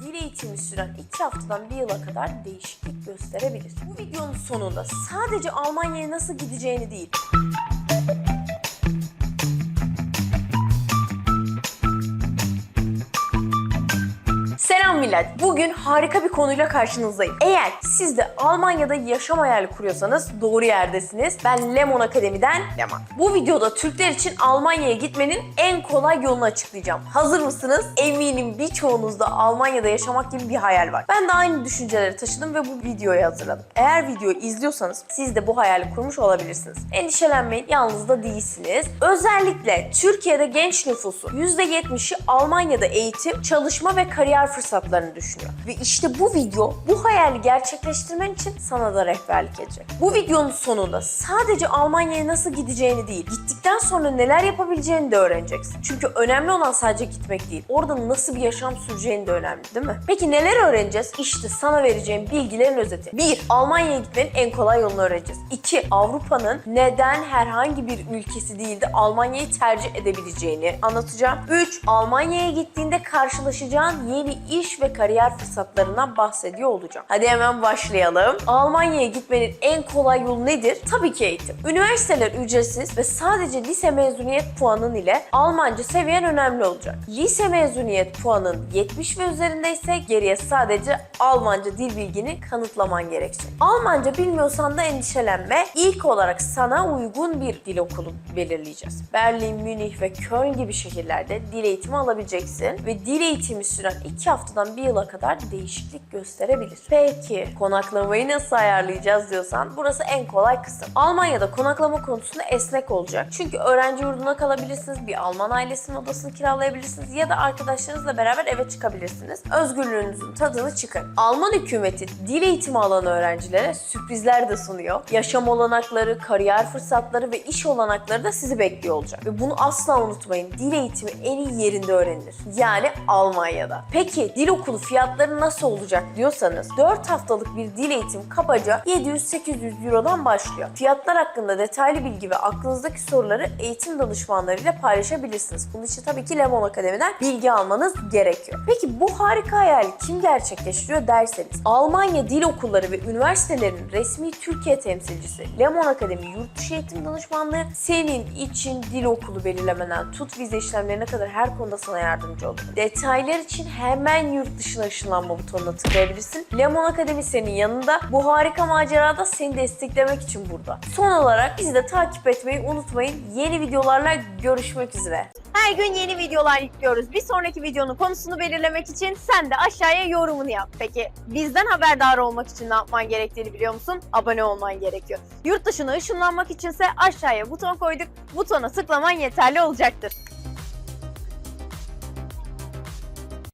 dil eğitimi süren 2 haftadan 1 yıla kadar değişiklik gösterebilir. Bu videonun sonunda sadece Almanya'ya nasıl gideceğini değil, millet. Bugün harika bir konuyla karşınızdayım. Eğer siz de Almanya'da yaşam hayali kuruyorsanız doğru yerdesiniz. Ben Lemon Akademi'den Lemon. Bu videoda Türkler için Almanya'ya gitmenin en kolay yolunu açıklayacağım. Hazır mısınız? Eminim birçoğunuzda Almanya'da yaşamak gibi bir hayal var. Ben de aynı düşünceleri taşıdım ve bu videoyu hazırladım. Eğer videoyu izliyorsanız siz de bu hayali kurmuş olabilirsiniz. Endişelenmeyin, yalnız da değilsiniz. Özellikle Türkiye'de genç nüfusu %70'i Almanya'da eğitim, çalışma ve kariyer fırsatlarını düşünüyor. Ve işte bu video bu hayali gerçekleştirmen için sana da rehberlik edecek. Bu videonun sonunda sadece Almanya'ya nasıl gideceğini değil, gittikten sonra neler yapabileceğini de öğreneceksin. Çünkü önemli olan sadece gitmek değil, orada nasıl bir yaşam süreceğini de önemli değil mi? Peki neler öğreneceğiz? İşte sana vereceğim bilgilerin özeti. 1. Almanya'ya gitmenin en kolay yolunu öğreneceğiz. 2. Avrupa'nın neden herhangi bir ülkesi değil de Almanya'yı tercih edebileceğini anlatacağım. 3. Almanya'ya gittiğinde karşılaşacağın yeni iş ve kariyer fırsatlarından bahsediyor olacağım. Hadi hemen başlayalım. Almanya'ya gitmenin en kolay yolu nedir? Tabii ki eğitim. Üniversiteler ücretsiz ve sadece lise mezuniyet puanın ile Almanca seviyen önemli olacak. Lise mezuniyet puanın 70 ve üzerindeyse geriye sadece Almanca dil bilgini kanıtlaman gerekecek. Almanca bilmiyorsan da endişelenme. İlk olarak sana uygun bir dil okulu belirleyeceğiz. Berlin, Münih ve Köln gibi şehirlerde dil eğitimi alabileceksin ve dil eğitimi süren 2 haftadan 1 yıla kadar değişiklik gösterebilir. Peki konaklamayı nasıl ayarlayacağız diyorsan burası en kolay kısım. Almanya'da konaklama konusunda esnek olacak. Çünkü öğrenci yurduna kalabilirsiniz, bir Alman ailesinin odasını kiralayabilirsiniz ya da arkadaşlarınızla beraber eve çıkabilirsiniz. Özgürlüğünüzün tadını çıkarın. Alman hükümeti dil eğitimi alan öğrencilere sürprizler de sunuyor. Yaşam olanakları, kariyer fırsatları ve iş olanakları da sizi bekliyor olacak. Ve bunu asla unutmayın. Dil eğitimi en iyi yerinde öğrenilir. Yani Almanya'da. Peki dil okulu fiyatları nasıl olacak diyorsanız 4 haftalık bir dil eğitim kabaca 700-800 Euro'dan başlıyor. Fiyatlar hakkında detaylı bilgi ve aklınızdaki soruları eğitim danışmanlarıyla paylaşabilirsiniz. Bunun için tabii ki Lemon Akademi'den bilgi almanız gerekiyor. Peki bu harika hayali kim gerçekleştiriyor derseniz Almanya dil okulları ve üniversitelerinin resmi Türkiye temsilcisi Lemon Akademi Yurt Dışı Eğitim Danışmanlığı senin için dil okulu belirlemeden tut vize işlemlerine kadar her konuda sana yardımcı olur. Detaylar için hemen yurt dışına ışınlanma butonuna tıklayabilirsin. Lemon Akademi senin yanında. Bu harika macerada seni desteklemek için burada. Son olarak bizi de takip etmeyi unutmayın. Yeni videolarla görüşmek üzere. Her gün yeni videolar yüklüyoruz. Bir sonraki videonun konusunu belirlemek için sen de aşağıya yorumunu yap. Peki bizden haberdar olmak için ne yapman gerektiğini biliyor musun? Abone olman gerekiyor. Yurt dışına ışınlanmak içinse aşağıya buton koyduk. Butona tıklaman yeterli olacaktır.